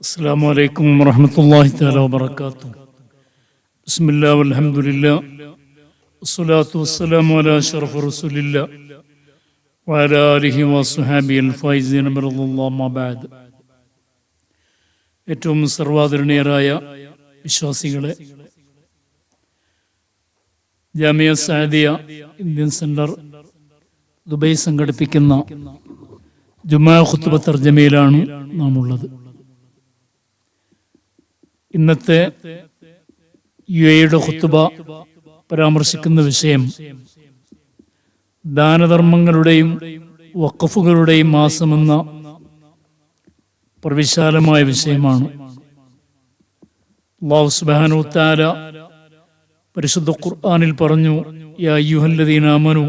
السلام عليكم ورحمة الله تعالى وبركاته بسم الله والحمد لله والصلاة والسلام على أشرف رسول الله وعلى آله وصحابه الفائزين من الله ما بعد ഏറ്റവും സർവാദരണീയരായ വിശ്വാസികളെ Jamia Saadiya Indian centre Dubai സംഘടിപ്പിക്കുന്ന ജുമാ ഖുത്തുബ തർജമയിലാണ് നാം ഉള്ളത് ഇന്നത്തെ യു എയുടെ ഹുത്തുബ പരാമർശിക്കുന്ന വിഷയം ദാനധർമ്മങ്ങളുടെയും വക്കഫുകളുടെയും മാസമെന്ന പ്രവിശാലമായ വിഷയമാണ്. അള്ളാഹു സുബ്ഹാനഹു തആല പരിശുദ്ധ ഖുർആാനിൽ പറഞ്ഞു യാ അയ്യുഹല്ലദീന ആമനു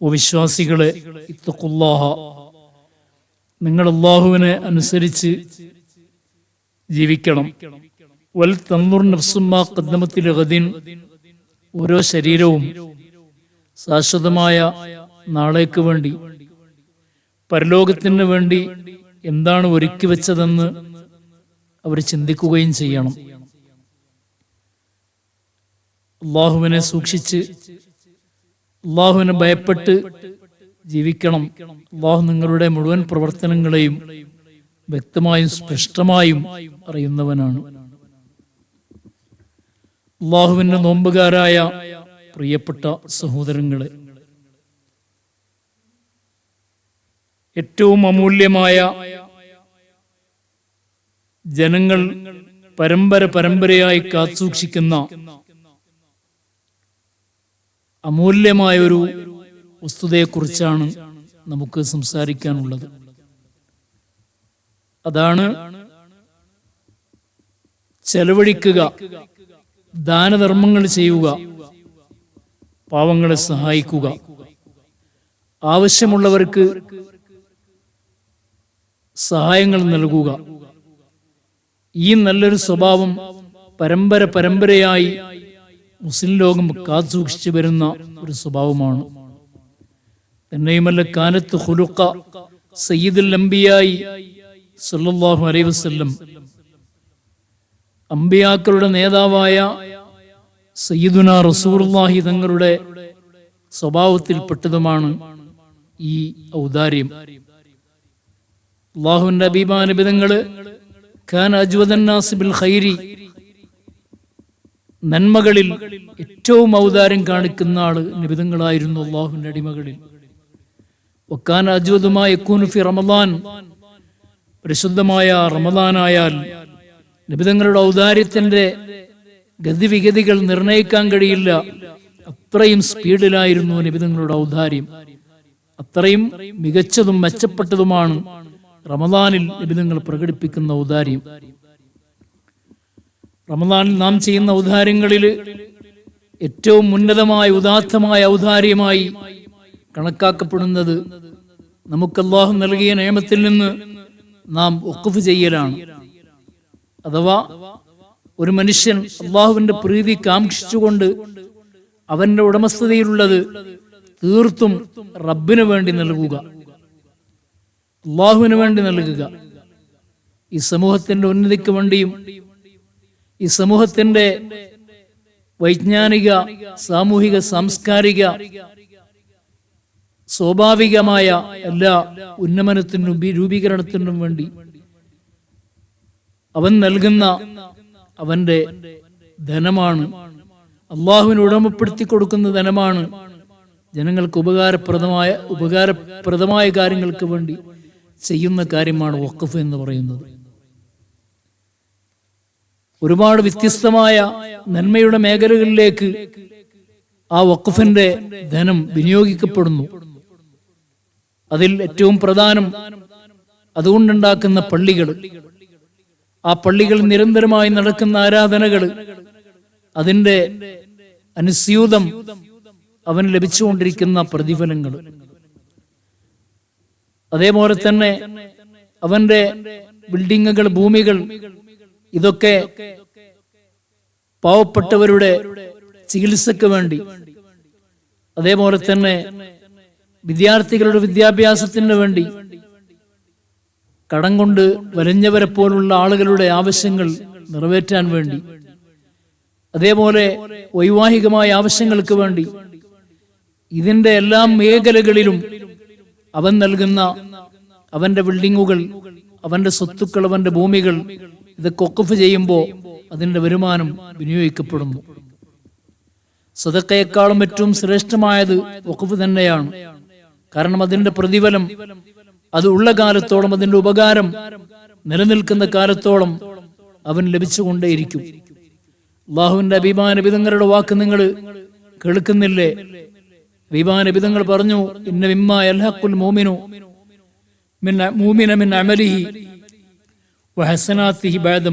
ഓ വിശ്വാസികളെ ഇത്തുല്ലാഹ നിങ്ങൾ അള്ളാഹുവിനെ അനുസരിച്ച് ജീവിക്കണം. വൽ തന്നൂർ നഫ്സുമാ കദ്മത്തിൽ ഗദിൻ. ഓരോ ശരീരവും ശാശ്വതമായ നാളേക്ക് വേണ്ടി പരലോകത്തിന് വേണ്ടി എന്താണ് ഒരുക്കി വെച്ചതെന്ന് അവർ ചിന്തിക്കുകയും ചെയ്യണം. അള്ളാഹുവിനെ സൂക്ഷിച്ച് അള്ളാഹുവിനെ ഭയപ്പെട്ട് ജീവിക്കണം. അള്ളാഹു നിങ്ങളുടെ മുഴുവൻ പ്രവർത്തനങ്ങളെയും വ്യക്തമായും സ്പഷ്ടമായും അറിയുന്നവനാണ്. അള്ളാഹുവിന്റെ നോമ്പുകാരായ പ്രിയപ്പെട്ട സഹോദരങ്ങളെ ഏറ്റവും അമൂല്യമായ ജനങ്ങൾ പരമ്പര പരമ്പരയായി കാത്തുസൂക്ഷിക്കുന്ന അമൂല്യമായ ഒരു വസ്തുതയെക്കുറിച്ചാണ് നമുക്ക് സംസാരിക്കാനുള്ളത്. അതാണ് ചെലവഴിക്കുക ദാനധർമ്മങ്ങൾ ചെയ്യുക പാവങ്ങളെ സഹായിക്കുക. ആവശ്യമുള്ളവർക്ക് സഹായങ്ങൾ നൽകുക. ഈ നല്ലൊരു സ്വഭാവം പരമ്പര പരമ്പരയായി മുസ്ലിം ലോകം കാത്തുസൂക്ഷിച്ചു വരുന്ന ഒരു സ്വഭാവമാണ്. തന്നെയുമല്ല കാലത്ത് ഹുലുക്ക സയ്യിദുൽ അംബിയായി സല്ലല്ലാഹു അലൈഹി വസല്ലം അമ്പിയാക്കളുടെ നേതാവായ സയ്യിദുന റസൂർലാഹി തങ്ങളുടെ സ്വഭാവത്തിൽപ്പെട്ടതുമാണ് ഈ ഔദാര്യം. അള്ളാഹുവിന്റെ അഭിമാനബിതങ്ങൾ ഖാൻ അജ്വദന്നാസിബിൽ ഖൈരി നന്മകളിൽ ഏറ്റവും ഔദാര്യം കാണിക്കുന്ന ആൾ നിബിതങ്ങളായിരുന്നു അള്ളാഹുവിന്റെ അടിമകളിൽ. ഒക്കാൻ അജ്വദുമായ ഫി റമദാൻ പരിശുദ്ധമായ റമദാനായാൽ നിബിതങ്ങളുടെ ഔദാര്യത്തിന്റെ ഗതിവിഗതികൾ നിർണയിക്കാൻ കഴിയില്ല. അത്രയും സ്പീഡിലായിരുന്നു നിബിതങ്ങളുടെ ഔദാര്യം. അത്രയും മികച്ചതും മെച്ചപ്പെട്ടതുമാണ് റമദാനിൽ നിബിതങ്ങൾ പ്രകടിപ്പിക്കുന്ന ഔദാര്യം. റമദാനിൽ നാം ചെയ്യുന്ന ഔദാര്യങ്ങളിൽ ഏറ്റവും ഉന്നതമായ ഉദാത്തമായ ഔദാര്യമായി കണക്കാക്കപ്പെടുന്നത് നമുക്ക് നൽകിയ നിയമത്തിൽ നിന്ന് നാം ഒക്കുഫ് ചെയ്യലാണ്. അഥവാ ഒരു മനുഷ്യൻ അള്ളാഹുവിന്റെ പ്രീതി കാംക്ഷിച്ചുകൊണ്ട് അവന്റെ ഉടമസ്ഥതയിലുള്ളത് തീർത്തും റബ്ബിനു വേണ്ടി നൽകുക. അള്ളാഹുവിന് വേണ്ടി നൽകുക. ഈ സമൂഹത്തിന്റെ ഉന്നതിക്ക് വേണ്ടിയും ഈ സമൂഹത്തിന്റെ വൈജ്ഞാനിക സാമൂഹിക സാംസ്കാരിക സ്വാഭാവികമായ എല്ലാ ഉന്നമനത്തിനും രൂപീകരണത്തിനും വേണ്ടി അവൻ നൽകുന്ന അവന്റെ ധനമാണ്. അള്ളാഹുവിന് ഉടമപ്പെടുത്തി കൊടുക്കുന്ന ധനമാണ് ജനങ്ങൾക്ക് ഉപകാരപ്രദമായ ഉപകാരപ്രദമായ കാര്യങ്ങൾക്ക് വേണ്ടി ചെയ്യുന്ന കാര്യമാണ് വഖഫ് എന്ന് പറയുന്നത്. ഒരുപാട് വ്യത്യസ്തമായ നന്മയുടെ മേഖലകളിലേക്ക് ആ വഖഫിന്റെ ധനം വിനിയോഗിക്കപ്പെടുന്നു. അതിൽ ഏറ്റവും പ്രധാനം അതുകൊണ്ടുണ്ടാക്കുന്ന പള്ളികൾ. ആ പള്ളികൾ നിരന്തരമായി നടക്കുന്ന ആരാധനകൾ അതിന്റെ അനുസ്യൂതം അവന് ലഭിച്ചുകൊണ്ടിരിക്കുന്ന പ്രതിഫലങ്ങൾ. അതേപോലെ തന്നെ അവന്റെ ബിൽഡിങ്ങുകൾ ഭൂമികൾ ഇതൊക്കെ പാവപ്പെട്ടവരുടെ ചികിത്സക്ക് വേണ്ടി. അതേപോലെ തന്നെ വിദ്യാർത്ഥികളുടെ വിദ്യാഭ്യാസത്തിന് വേണ്ടി കടം കൊണ്ട് വരഞ്ഞവരെ പോലുള്ള ആളുകളുടെ ആവശ്യങ്ങൾ നിറവേറ്റാൻ വേണ്ടി അതേപോലെ വൈവാഹികമായ ആവശ്യങ്ങൾക്ക് വേണ്ടി ഇതിന്റെ എല്ലാ മേഖലകളിലും അവൻ നൽകുന്ന അവന്റെ ബിൽഡിങ്ങുകൾ അവന്റെ സ്വത്തുക്കൾ അവന്റെ ഭൂമികൾ ഇതൊക്കെ ഒക്കഫ് ചെയ്യുമ്പോൾ അതിന്റെ വരുമാനം വിനിയോഗിക്കപ്പെടുന്നു. സ്വതക്കയെക്കാളും ഏറ്റവും ശ്രേഷ്ഠമായത് വഖഫ് തന്നെയാണ്. കാരണം അതിന്റെ പ്രതിഫലം അത് ഉള്ള കാലത്തോളം അതിന്റെ ഉപകാരം നിലനിൽക്കുന്ന കാലത്തോളം അവൻ ലഭിച്ചുകൊണ്ടേയിരിക്കും. അള്ളാഹുവിന്റെ അഭിമാന വിധങ്ങളുടെ വാക്ക് നിങ്ങൾ കേൾക്കുന്നില്ലേ? അഭിമാന വിധങ്ങൾ പറഞ്ഞു ഇന്ന മോമിനു മിൻ വഹസനാത്തിഹി ബാദ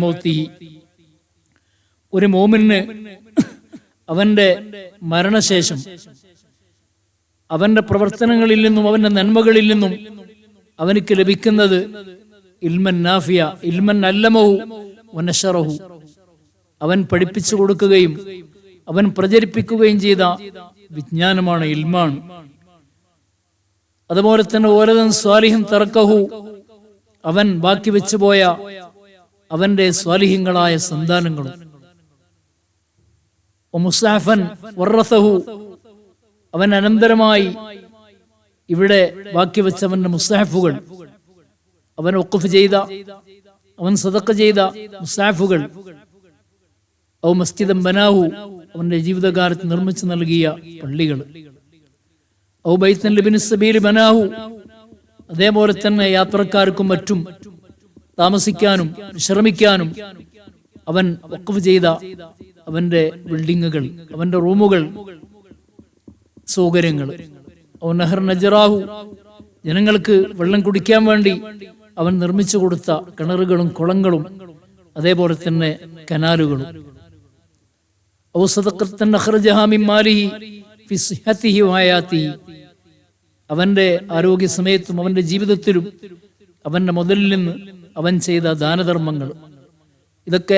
ഒരു മോമിന് അവന്റെ മരണശേഷം അവന്റെ പ്രവർത്തനങ്ങളിൽ നിന്നും അവന്റെ നന്മകളിൽ നിന്നും അവനിക്ക് ലഭിക്കുന്നത് ഇൽമൻ നാഫിയ ഇൽമൻ അല്ലമഹു വനഷറഹു അവൻ പഠിപ്പിച്ചു കൊടുക്കുകയും അവൻ പ്രചരിപ്പിക്കുകയും ചെയ്ത വിജ്ഞാനമാണ് ഇൽമാണ്. അതുപോലെ തന്നെ ഓരതൻ സ്വാലിഹിൻ തറക്കഹു അവൻ ബാക്കി വെച്ചുപോയ അവന്റെ സ്വാലിഹ്യങ്ങളായ സന്താനങ്ങളും. അവൻ അനന്തരമായി ഇവിടെ ബാക്കി വെച്ചവന്റെ മുസ്താഫുകൾ അവൻ ഒക്കുഫ് ചെയ്ത അവൻ സതക്ക ചെയ്ത മുസ്താഫുകൾ ഔ മസ്ജിദം ബനാഹു അവന്റെ ജീവിതകാലത്ത് നിർമ്മിച്ചു നൽകിയ പള്ളികൾ. ഔ ബൈത്തൻ ലിബിൻ സബീൽ ബനാഹു അതേപോലെ തന്നെ യാത്രക്കാർക്കും മറ്റും താമസിക്കാനും വിശ്രമിക്കാനും അവൻ വഖഫ് ചെയ്ത അവന്റെ ബിൽഡിങ്ങുകൾ അവന്റെ റൂമുകൾ സൗകര്യങ്ങൾ. അവൻ നെഹർ നജറാഹു. ജനങ്ങൾക്ക് വെള്ളം കുടിക്കാൻ വേണ്ടി അവൻ നിർമ്മിച്ചു കൊടുത്ത കിണറുകളും കുളങ്ങളും അതേപോലെ തന്നെ കനാലുകളും. അവന്റെ ആരോഗ്യ സമയത്തും അവന്റെ ജീവിതത്തിലും അവന്റെ മുതലിൽ നിന്ന് അവൻ ചെയ്ത ദാനധർമ്മങ്ങൾ. ഇതൊക്കെ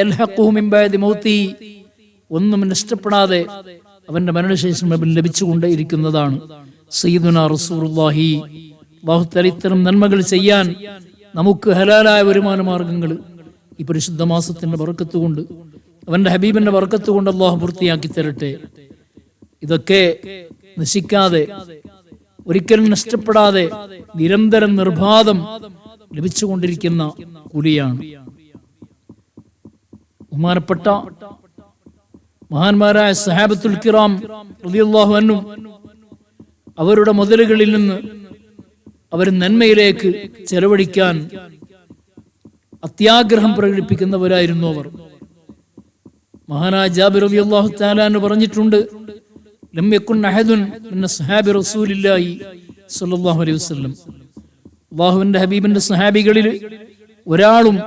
ഒന്നും നഷ്ടപ്പെടാതെ അവന്റെ മരണശേഷം അവൻ ലഭിച്ചുകൊണ്ടേ ഇരിക്കുന്നതാണ് സയ്യിദുന റസൂലുള്ളാഹി അല്ലാഹു തആല ഇത്തരം നന്മകൾ ചെയ്യാൻ നമുക്ക് ഹലാലായ വരുമാന മാർഗങ്ങൾ ഈ പരിശുദ്ധ മാസത്തിന്റെ വറക്കത്ത് കൊണ്ട് അവന്റെ ഹബീബിന്റെ വറക്കത്ത് കൊണ്ട് അള്ളാഹു പൂർത്തിയാക്കി തരട്ടെ. ഇതൊക്കെ നശിക്കാതെ ഒരിക്കലും നഷ്ടപ്പെടാതെ നിരന്തരം നിർബാധം ലഭിച്ചുകൊണ്ടിരിക്കുന്ന കൂലിയാണ്. ബഹുമാനപ്പെട്ട മഹാന്മാരായ സഹാബത്തുൽ കിറാം റളിയല്ലാഹു അന്നും അവരുടെ മുതലുകളിൽ നിന്ന് അവർ നന്മയിലേക്ക് ചെലവഴിക്കാൻ അത്യാഗ്രഹം പ്രകടിപ്പിക്കുന്നവരായിരുന്നു അവർ. മഹാനായ ജാബിർ റളിയല്ലാഹു തആല താലാന്ന് പറഞ്ഞിട്ടുണ്ട് സഹാബി റസൂലില്ലാഹി സ്വല്ലല്ലാഹു അലൈഹി വസല്ലം. അല്ലാഹുവിന്റെ ഹബീബിന്റെ സഹാബികളിൽ ഒരാളും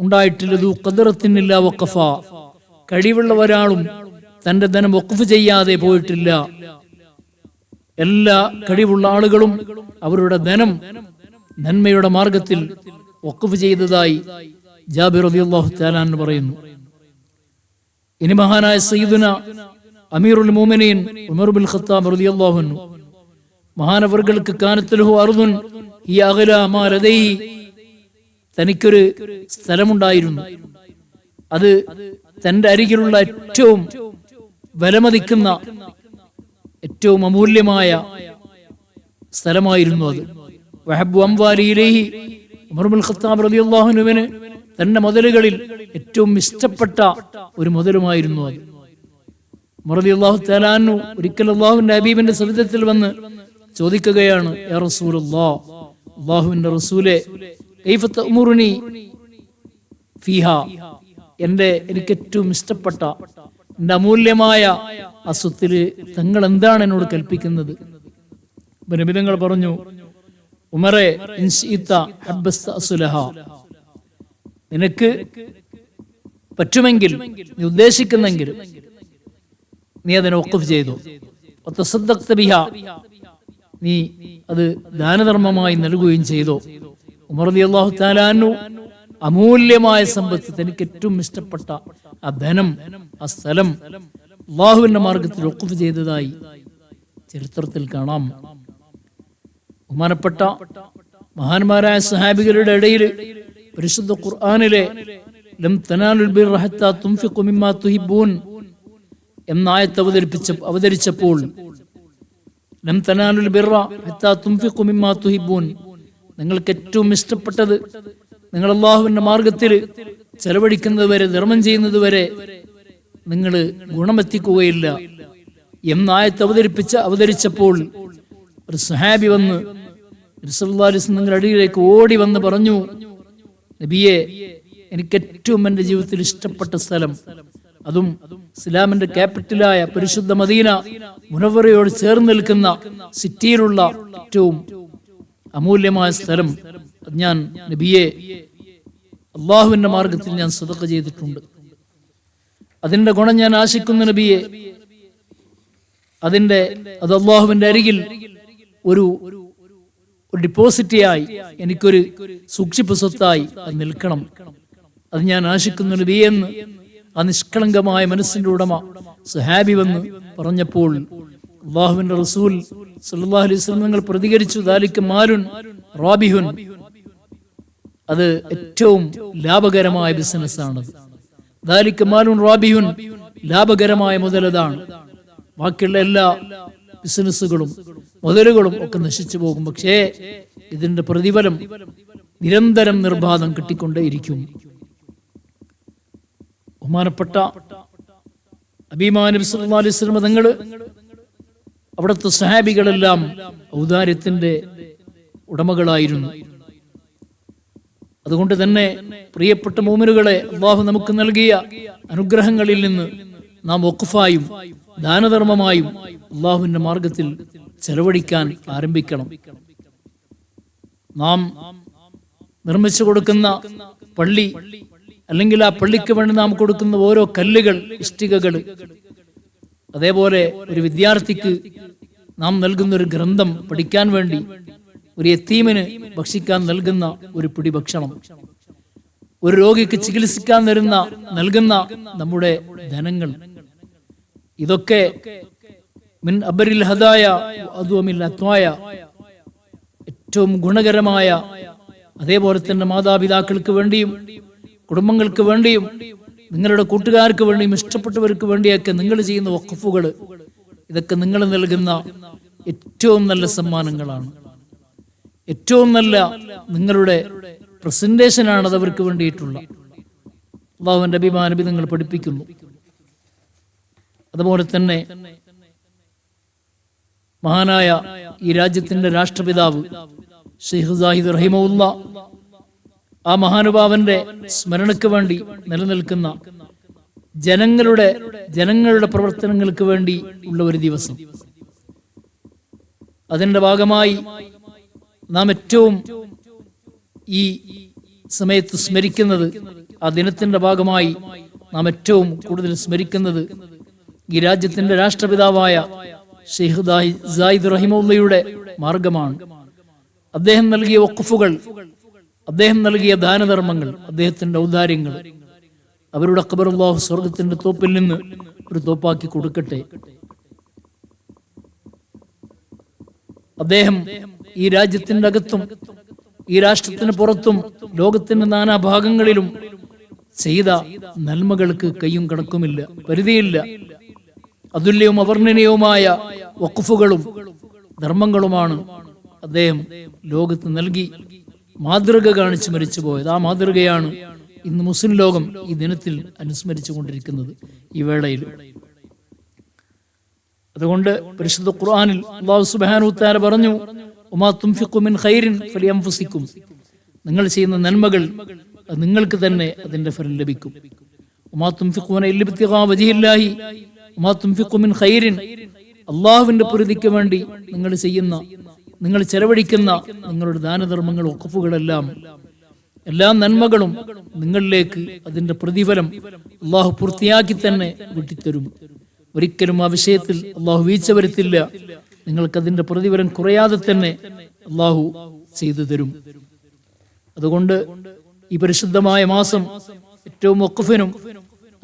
ഉണ്ടായിട്ടില്ല ദു ഖദറത്തിനില്ല വഖഫ. കഴിവുള്ള ഒരാളും തന്റെ ധനം വഖഫ് ചെയ്യാതെ പോയിട്ടില്ല. എല്ലാ കഴിവുള്ള ആളുകളും അവരുടെ ധനം നന്മയുടെ മാർഗത്തിൽ വഖഫ് ചെയ്തതായി ജാബിർ അലി അള്ളാഹു താലാൻ പറയുന്നു. ഇനി മഹാനായ സയ്യിദുന അമീറുൽ മോമിനീൻ ഉമർ ബിൻ ഖത്താബ് അലി അൻഹു. മഹാനവറുകൾക്ക് കാനത്തുലഹു അർദുൻ ഈ അകല മാ ലദൈഹി തനിക്കൊരു സ്ഥലമുണ്ടായിരുന്നു. അത് തന്റെ അരികിലുള്ള ഏറ്റവും വിലമതിക്കുന്ന ഏറ്റവും അമൂല്യമായ സ്ഥലമായിരുന്നു അത്. വഹബു അംവാലിയിലേഹി ഉമർബുൽ ഖത്താബ് റളിയല്ലാഹുനുവിന് തന്റെ മുതലുകളിൽ ഏറ്റവും ഇഷ്ടപ്പെട്ട ഒരു മുതലുമായിരുന്നു അത്. മറലി അള്ളാഹു തലാനു ഒരിക്കൽ അള്ളാഹുവിന്റെ അബീബിന്റെ സവിധത്തിൽ വന്ന് ചോദിക്കുകയാണ് യാ റസൂലല്ലാ അള്ളാഹുവിന്റെ റസൂലെ കൈഫ തഅ്മുറുനി ഫീഹ? എന്റെ എനിക്ക് ഏറ്റവും ഇഷ്ടപ്പെട്ട എന്റെ അമൂല്യമായ അസുത്തിൽ തങ്ങൾ എന്താണ് എന്നോട് കൽപ്പിക്കുന്നത്? ബനബിതങ്ങൾ പറഞ്ഞു ഉമറെ നിനക്ക് പറ്റുമെങ്കിൽ നീ ഉദ്ദേശിക്കുന്നെങ്കിൽ നീ അതിനെ ഒക്കഫ് ചെയ്തു. നീ അത് ദാനധർമ്മമായി നൽകുകയും ചെയ്തു. ഉമർ അള്ളാഹു താലാനു അമൂല്യമായ സമ്പത്ത് തനിക്ക് ഏറ്റവും ഇഷ്ടപ്പെട്ട ആ ധനം ആ സ്ഥലം അള്ളാഹുവിന്റെ മാർഗത്തിൽ ഒക്കുഫ് ചെയ്തതായി ചരിത്രത്തിൽ കാണാം. ബഹുമാനപ്പെട്ട മഹാന്മാരായ സഹാബികളുടെ ഇടയിൽ പരിശുദ്ധ ഖുർആാനിലെ എന്ന ആയത്ത് അവതരിപ്പിച്ച അവതരിച്ചപ്പോൾ നിങ്ങൾക്ക് ഏറ്റവും ഇഷ്ടപ്പെട്ടത് നിങ്ങൾ അള്ളാഹുവിന്റെ മാർഗത്തിൽ ചെലവഴിക്കുന്നത് വരെ ധർമ്മം ചെയ്യുന്നത് വരെ നിങ്ങൾ ഗുണമെത്തിക്കുകയില്ല. എന്നായത്ത് അവതരിപ്പിച്ച അവതരിച്ചപ്പോൾ ഒരു സഹാബി വന്ന് നബിസല്ലാസ് നിങ്ങളുടെ അടിയിലേക്ക് ഓടി വന്ന് പറഞ്ഞു നബിയെ എനിക്ക് ഏറ്റവും എന്റെ ജീവിതത്തിൽ ഇഷ്ടപ്പെട്ട സ്ഥലം അതും ഇസ്ലാമിന്റെ ക്യാപിറ്റലായ പരിശുദ്ധ മദീന മുനവറയോട് ചേർന്ന് നിൽക്കുന്ന സിറ്റിയിലുള്ള ഏറ്റവും അമൂല്യമായ സ്ഥലം ഞാൻ നബിയെ അള്ളാഹുവിന്റെ മാർഗത്തിൽ ഞാൻ സതക്ക ചെയ്തിട്ടുണ്ട്. അതിന്റെ ഗുണം ഞാൻ ആശിക്കുന്ന നബിയെ. അതിന്റെ അത് അള്ളാഹുവിന്റെ അരികിൽ ഒരു ഡിപ്പോസിറ്റിയായി എനിക്കൊരു സൂക്ഷിപ്പ് സ്വത്തായി അത് നിൽക്കണം. അത് ഞാൻ ആശിക്കുന്ന നബിയെന്ന് ആ നിഷ്കളങ്കമായ മനസ്സിന്റെ ഉടമ സുഹാബി വന്ന് പറഞ്ഞപ്പോൾ അള്ളാഹുവിന്റെ റസൂൽ സല്ലല്ലാഹു അലൈഹി നിങ്ങൾ പ്രതികരിച്ചു. ദാലിക്ക് മാരുൻ റാബിഹുൻ. അത് ഏറ്റവും ലാഭകരമായ ബിസിനസ്സാണ് ദാലിക്ക് മാലുൻ റാബിഹുൻ ലാഭകരമായ മുതലതാണ്. ബാക്കിയുള്ള എല്ലാ ബിസിനസ്സുകളും മുതലുകളും ഒക്കെ നശിച്ചു പോകും. പക്ഷേ ഇതിന്റെ പ്രതിഫലം നിരന്തരം നിർബാധം കിട്ടിക്കൊണ്ടേയിരിക്കും. ബഹുമാനപ്പെട്ട അഭിമാനബി അലൈഹി തങ്ങൾ അവിടുത്തെ സഹാബികളെല്ലാം ഔദാര്യത്തിന്റെ ഉടമകളായിരുന്നു. അതുകൊണ്ട് തന്നെ പ്രിയപ്പെട്ട മോമിനുകളെ അള്ളാഹു നമുക്ക് നൽകിയ അനുഗ്രഹങ്ങളിൽ നിന്ന് നാം ഒക്കുഫായും ദാനധർമ്മമായും അള്ളാഹുവിന്റെ മാർഗത്തിൽ ചെലവഴിക്കാൻ ആരംഭിക്കണം. നാം നിർമ്മിച്ചു കൊടുക്കുന്ന പള്ളി അല്ലെങ്കിൽ ആ പള്ളിക്ക് വേണ്ടി നാം കൊടുക്കുന്ന ഓരോ കല്ലുകൾ ഇഷ്ടികകൾ അതേപോലെ ഒരു വിദ്യാർത്ഥിക്ക് നാം നൽകുന്ന ഒരു ഗ്രന്ഥം പഠിക്കാൻ വേണ്ടി ഒരു എത്തീമിന് ഭക്ഷിക്കാൻ നൽകുന്ന ഒരു പിടി ഭക്ഷണം ഒരു രോഗിക്ക് ചികിത്സിക്കാൻ തരുന്ന നൽകുന്ന നമ്മുടെ ധനങ്ങൾ. ഇതൊക്കെ മിൻ അബരിൽ ഹദായ അതുമിൽ അത്വായ ഏറ്റവും ഗുണകരമായ അതേപോലെ തന്നെ മാതാപിതാക്കൾക്ക് വേണ്ടിയും കുടുംബങ്ങൾക്ക് വേണ്ടിയും നിങ്ങളുടെ കൂട്ടുകാർക്ക് വേണ്ടിയും ഇഷ്ടപ്പെട്ടവർക്ക് വേണ്ടിയൊക്കെ നിങ്ങൾ ചെയ്യുന്ന വഖഫുകൾ. ഇതൊക്കെ നിങ്ങൾ നൽകുന്ന ഏറ്റവും നല്ല സമ്മാനങ്ങളാണ്. ഏറ്റവും നല്ല നിങ്ങളുടെ പ്രസന്റേഷനാണ് അത് അവർക്ക് വേണ്ടിയിട്ടുള്ള. അള്ളാഹുവിന്റെ അഭിമാനബി നിങ്ങൾ പഠിപ്പിക്കുന്നു. അതുപോലെ തന്നെ മഹാനായ ഈ രാജ്യത്തിന്റെ രാഷ്ട്രപിതാവ് ഷെയ്ഖ് സാഹിദ് റഹിമുല്ല ആ മഹാനുഭാവന്റെ സ്മരണയ്ക്ക് വേണ്ടി നിലനിൽക്കുന്ന ജനങ്ങളുടെ ജനങ്ങളുടെ പ്രവർത്തനങ്ങൾക്ക് വേണ്ടി ഉള്ള ഒരു ദിവസം. അതിന്റെ ഭാഗമായി നാം ഏറ്റവും ഈ സമയത്ത് സ്മരിക്കുന്നത് ആ ദിനത്തിന്റെ ഭാഗമായി നാം ഏറ്റവും കൂടുതൽ സ്മരിക്കുന്നത് ഈ രാജ്യത്തിന്റെ രാഷ്ട്രപിതാവായ ഷെയ്ഖ് റഹിമുള്ളയുടെ മാർഗമാണ്. അദ്ദേഹം നൽകിയ വഖഫുകൾ അദ്ദേഹം നൽകിയ ദാനധർമ്മങ്ങൾ അദ്ദേഹത്തിന്റെ ഔദാര്യങ്ങൾ അവരുടെ അക്ബറുല്ലാഹു സ്വർഗത്തിന്റെ തോപ്പിൽ നിന്ന് ഒരു തോപ്പാക്കി കൊടുക്കട്ടെ. അദ്ദേഹം ഈ രാജ്യത്തിന്റെ അകത്തും ഈ രാഷ്ട്രത്തിന് പുറത്തും ലോകത്തിന്റെ നാനാ ഭാഗങ്ങളിലും ചെയ്ത നന്മകൾക്ക് കയ്യും കണക്കുമില്ല പരിധിയില്ല. അതുല്യവും അവർണനീയവുമായ വക്കുഫുകളും ധർമ്മങ്ങളുമാണ് അദ്ദേഹം ലോകത്ത് നൽകി മാതൃക കാണിച്ച് മരിച്ചു പോയത് ആ മാതൃകയാണ് ഇന്ന് മുസ്ലിം ലോകം ഈ ദിനത്തിൽ അനുസ്മരിച്ചു കൊണ്ടിരിക്കുന്നത് ഈ വേളയിൽ. അതുകൊണ്ട് പരിശുദ്ധ ഖുർആാനിൽ അള്ളാഹു സുബ്ഹാനഹു താര പറഞ്ഞു ഫലിയൻഫുസിക്കും നിങ്ങൾ ചെയ്യുന്ന നന്മകൾ നിങ്ങൾക്ക് തന്നെ അതിന്റെ ഫലം ലഭിക്കും. ഇല്ല ഇബ്തിഗാ വജ്ഹില്ലാഹി അള്ളാഹുവിന്റെ വേണ്ടി നിങ്ങൾ ചെയ്യുന്ന നിങ്ങൾ ചെലവഴിക്കുന്ന നിങ്ങളുടെ ദാനധർമ്മങ്ങൾ ഒക്കപ്പുകളെല്ലാം എല്ലാ നന്മകളും നിങ്ങളിലേക്ക് അതിന്റെ പ്രതിഫലം അള്ളാഹു പൂർത്തിയാക്കി തന്നെ വിട്ടിത്തരും. ഒരിക്കലും ആ വിഷയത്തിൽ അള്ളാഹു വീഴ്ച വരുത്തില്ല. നിങ്ങൾക്ക് അതിന്റെ പ്രതിഫലം കുറയാതെ തന്നെ അള്ളാഹു ചെയ്തു തരും. അതുകൊണ്ട് ഈ പരിശുദ്ധമായ മാസം ഏറ്റവും ഒക്കുഫിനും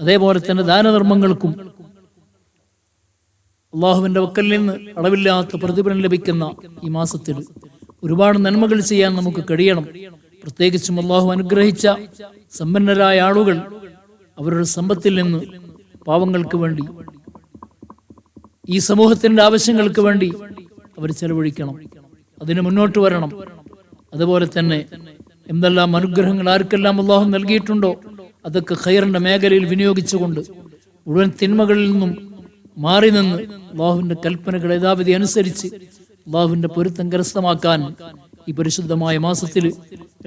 അതേപോലെ തന്നെ ദാനധർമ്മങ്ങൾക്കും അള്ളാഹുവിന്റെ വക്കൽ നിന്ന് അളവില്ലാത്ത പ്രതിഫലം ലഭിക്കുന്ന ഈ മാസത്തിൽ ഒരുപാട് നന്മകൾ ചെയ്യാൻ നമുക്ക് കഴിയണം. പ്രത്യേകിച്ചും അള്ളാഹു അനുഗ്രഹിച്ച സമ്പന്നരായ ആളുകൾ അവരുടെ സമ്പത്തിൽ നിന്ന് പാവങ്ങൾക്ക് വേണ്ടി ഈ സമൂഹത്തിന്റെ ആവശ്യങ്ങൾക്ക് വേണ്ടി അവർ ചെലവഴിക്കണം. അതിന് മുന്നോട്ട് വരണം. അതുപോലെ തന്നെ എന്തെല്ലാം അനുഗ്രഹങ്ങൾ ആർക്കെല്ലാം അള്ളാഹു നൽകിയിട്ടുണ്ടോ അതൊക്കെ ഖൈറിന്റെ മേഖലയിൽ വിനിയോഗിച്ചുകൊണ്ട് മുഴുവൻ തിന്മകളിൽ നിന്നും മാറി നിന്ന് അള്ളാഹുവിന്റെ കൽപ്പനകൾ യഥാവിധി അനുസരിച്ച് അള്ളാഹുവിന്റെ പൊരുത്തം കരസ്ഥമാക്കാൻ ഈ പരിശുദ്ധമായ മാസത്തിൽ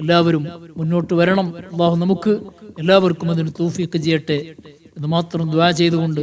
എല്ലാവരും മുന്നോട്ട് വരണം. അള്ളാഹു നമുക്ക് എല്ലാവർക്കും അതിന് തൂഫിയൊക്കെ ചെയ്യട്ടെ എന്ന് മാത്രം ദ്വാ ചെയ്തുകൊണ്ട്